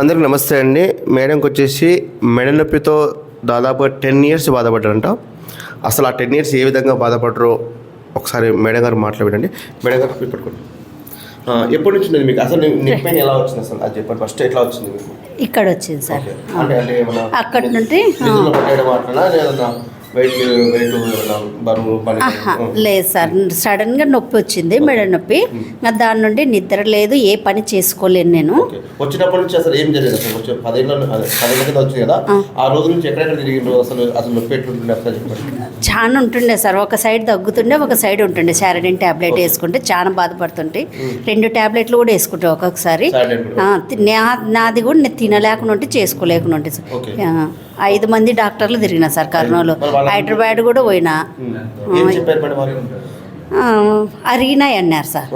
అందరికి నమస్తే అండి. మేడంకి వచ్చేసి మెడ నొప్పితో దాదాపు టెన్ ఇయర్స్ బాధపడ్డారంట. అసలు ఆ టెన్ ఇయర్స్ ఏ విధంగా బాధపడరో ఒకసారి మేడం గారు మాట్లాడండి మేడం గారు పట్టుకోండి. ఎప్పటి నుంచి మీకు? అసలు నెక్ పెయిన్ ఎలా వచ్చింది అసలు? అది చెప్పండి ఫస్ట్ ఎట్లా వచ్చింది మీకు? ఇక్కడ వచ్చింది సార్ అక్కడి నుండి లేదా సార్. సడన్గా నొప్పి వచ్చింది మెడ నొప్పి. దాని నుండి నిద్ర లేదు ఏ పని చేసుకోలేను నేను. వచ్చినప్పటి నుంచి అసలు ఏం జరిగింది? అసలు వచ్చే పదేళ్ళ అదే పదేళ్ళ కింద వచ్చింది కదా? ఆ. రోజు నుంచి ఎక్కడెక్కడ తిరిగిండ్రు? అసలు అసలు నొప్పి ఎట్లుంటుండే ఒకసారి చెప్పండి. చాలా ఉంటుండే సార్. ఒక సైడ్ తగ్గుతుండే ఒక సైడ్ ఉంటుండే. శారడిన్ ట్యాబ్లెట్ వేసుకుంటే చాలా బాధపడుతుంటే. రెండు ట్యాబ్లెట్లు కూడా వేసుకుంటే ఒక్కొక్కసారి. నాది కూడా నేను తినలేకుండా ఉంటే చేసుకోలేకుండా ఉంటే ఐదు మంది డాక్టర్లు తిరిగిన సార్ కర్నూలు. హైదరాబాద్ కూడా పోయినా. అరిగినాయి అన్నారు సార్.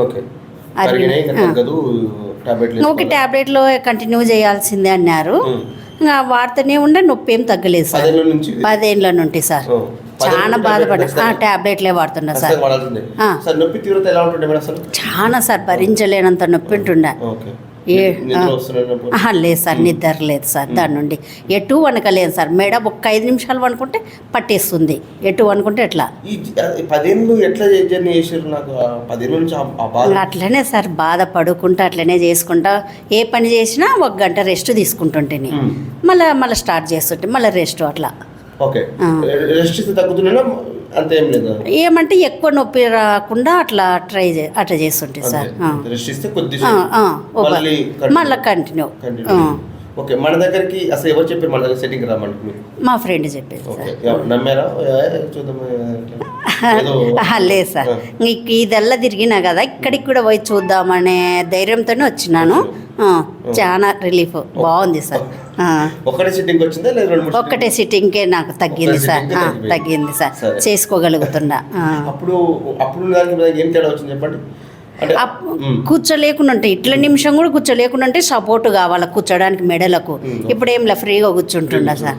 టాబ్లెట్లు ఒక ట్యాబ్లెట్లో కంటిన్యూ చేయాల్సిందే అన్నారు. ఇంకా వాడితేనే ఉండే నొప్పి ఏం తగ్గలేదు సార్. పదేళ్ళ నుండి సార్. చాలా బాధపడ్డా. ట్యాబ్లెట్లే వాడుతున్నా సార్. చాలా సార్ భరించలేనంత నొప్పి ఉంటుండే. ఏ లేదు సార్ నిద్ర లేదు సార్ దాని నుండి. ఎటు వనకలేదు సార్ మేడ ఒక్క ఐదు నిమిషాలు వనుకుంటే పట్టేస్తుంది. ఎటు వనుకుంటే ఎట్లా? పదేళ్ళు ఎట్లా జర్నీ చేసారు నాకు? పదేళ్ళ నుంచి అట్లనే సార్ బాధ? పడుకుంటా అట్లనే చేసుకుంటా. ఏ పని చేసినా ఒక గంట రెస్ట్ తీసుకుంటుంటేనే. మళ్ళీ మళ్ళీ స్టార్ట్ చేస్తుంటే మళ్ళీ రెస్ట్ అట్లా. ఓకే. రెస్ట్ తగ్గుతున్నా అంత ఏం లేదు? ఏమంటే ఎక్కువ నొప్పి రాకుండా అట్లా ట్రై చే అట్లా చేస్తుంటే సార్. మళ్ళీ కంటిన్యూ. ఓకే మన దగ్గరికి అసలు ఎవరు చెప్పారు మన దగ్గర సెట్టింగ్ రమ్మంటే మీరు మా ఫ్రెండ్ చెప్పేది ఓకే ఎవరు నమ్మారా? చూద్దాం ఏదో లేదు సార్. ఇంక ఇదల్లా తిరిగినా కదా ఇక్కడికి కూడా పోయి చూద్దామనే ధైర్యంతోనే వచ్చినాను. ఆ, చాలా రిలీఫ్ బాగుంది సార్. ఆ. ఒకటే సిట్టింగ్ వచ్చిందా లేదా రెండు మూడు ఒక్కటే సిట్టింగ్కే నాకు తగ్గింది సార్. ఆ. తగ్గింది సార్. సరే. చేసుకోగలుగుతున్నా. ఆ. అప్పుడు అప్పుడు దానికి ఏం తేడా వచ్చింది చెప్పండి? కూర్చోలేకుండా ఉంటే ఇట్ల నిమిషం కూడా కూర్చోలేకుండా ఉంటే సపోర్ట్ కావాలి కూర్చోడానికి మెడలకు. ఇప్పుడు ఏంలా ఫ్రీగా కూర్చుంటుండా సార్.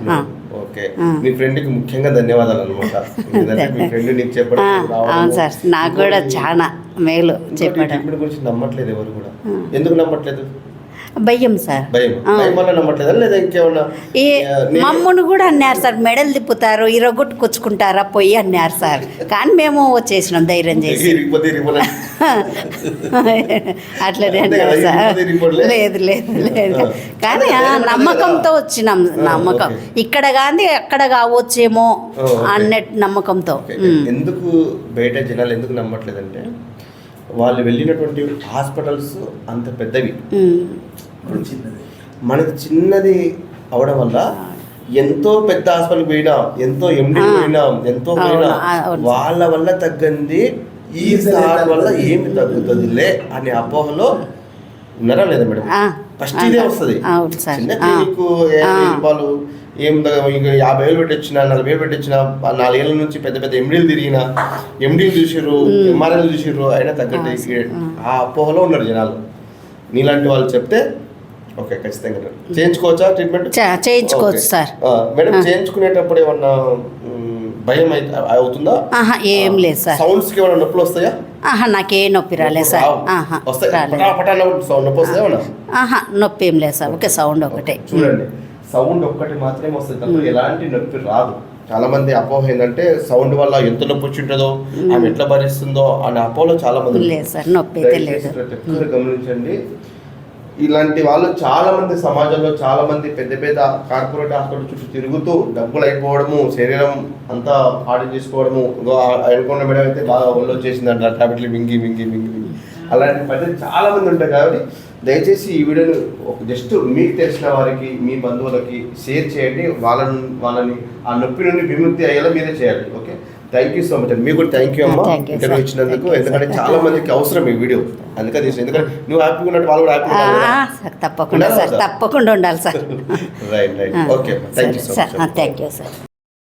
ఓకే. ఆ. మీ ఫ్రెండ్కి ముఖ్యంగా ధన్యవాదాలు అనమాట ఎందుకంటే మీ ఫ్రెండ్ నీకు చెప్పడం ఆ, రావడము. అవును సార్. నాకు కూడా చాలా మేలు చెప్పడం. గురించి నమ్మట్లేదు ఎవరు కూడా. ఎందుకు నమ్మట్లేదు? భయం సార్ భయం ఆ. భయం వల్ల నమ్మట్లేదా లేదా ఇంకేమన్నా ఈ ఆ, నే- మమ్మల్ని కూడా అన్నారు సార్ మెడలు తిప్పుతారు ఇరగొట్టు కూర్చుకుంటారా పొయ్యి అన్నారు సార్ కానీ మేము వచ్చేసినాం ధైర్యం చేసి. అట్లనే అన్నారు సార్. లేదు లేదు లేదు. కానీ నమ్మకంతో. వచ్చినాం నమ్మకం. ఇక్కడ కానీ అక్కడ కావచ్చేమో. అన్నట్టు నమ్మకంతో. ఎందుకు బయట జనాలు ఎందుకు నమ్మట్లేదంటే వాళ్ళు వెళ్ళినటువంటి హాస్పిటల్స్ అంత పెద్దవి. మనకి చిన్నది అవడం వల్ల ఎంతో పెద్ద హాస్పిటల్ పోయినా ఎంతో ఎండి. పోయినా ఎంతో పోయినా. వాళ్ళ వల్ల తగ్గంది ఈ సార్ వల్ల ఏమి తగ్గుతుందిలే అనే అపోహలో ఉన్నారా లేదా మేడం ఆ, ఫస్ట్ ఇదే వస్తుంది. అవును సార్. రూపాయలు ఏం ఇంకా యాభై వేలు పెట్టొచ్చిన నలభై వేలు పెట్టొచ్చిన నాలుగేళ్ళ నుంచి పెద్ద పెద్ద ఎండీలు తిరిగిన ఎండీలు చూసిర్రు ఎంఆర్ఎల్ చూసిర్రు అయినా తగ్గట్టు ఆ అపోహలో ఉన్నారు జనాలు. నీలాంటి వాళ్ళు చెప్తే ఓకే ఖచ్చితంగా. చేయించుకోవచ్చా ట్రీట్మెంట్ చేయించుకోవచ్చు సార్. మేడం చేయించుకునేటప్పుడు ఏమన్నా భయం అవుతుందా? ఆహా ఏం లేదు సార్. సౌండ్స్కి ఏమైనా నొప్పులు వస్తాయా? ఆహా నాకే నొప్పి రాలేదు సార్. ఆహా నొప్పి వస్తాయా ఆహా నొప్పి ఏం లేదు సార్. ఒకే సౌండ్ ఒకటే. చూడండి. సౌండ్ ఒక్కటి మాత్రమే వస్తుంది తప్ప ఎలాంటి నొప్పి రాదు. చాలా మంది అపోహ ఏంటంటే సౌండ్ వల్ల ఎంత నొప్పి వచ్చి ఉంటుందో ఆమె ఎట్లా భరిస్తుందో అనే అపోహలో చాలా మంది. లేదు సార్ నొప్పి అయితే లేదు. దయచేసి ప్రతి ఒక్కరు గమనించండి. ఇలాంటి వాళ్ళు చాలా మంది సమాజంలో చాలా మంది పెద్ద పెద్ద కార్పొరేట్ హాస్పిటల్ చుట్టూ తిరుగుతూ డబ్బులు అయిపోవడము శరీరం అంతా పాడు చేసుకోవడము అనుకున్న మేడం అయితే బాగా ఒళ్ళు వచ్చేసింది అంట ట్యాబ్లెట్లు మింగి మింగి మింగి మింగి. అలాంటి పద్ధతి చాలా మంది ఉంటారు కాబట్టి దయచేసి ఈ వీడియోని ఒక జస్ట్ మీకు తెలిసిన వారికి మీ బంధువులకి షేర్ చేయండి. వాళ్ళని వాళ్ళని ఆ నొప్పి నుండి విముక్తి అయ్యేలా మీరే చేయాలి okay? Thank you so much అండి మీకు కూడా థ్యాంక్ యూ అమ్మా. ఇంటర్వ్యూ. ఇచ్చినందుకు. ఎందుకంటే. చాలా మందికి అవసరం ఈ వీడియో. అందుకని తీసిన ఎందుకంటే నువ్వు హ్యాపీగా ఉన్నట్టు వాళ్ళు కూడా హ్యాపీగా ఉండాలి కదా. సార్ తప్పకుండా సార్? తప్పకుండా ఉండాలి sir right right okay thank you sir thank you sir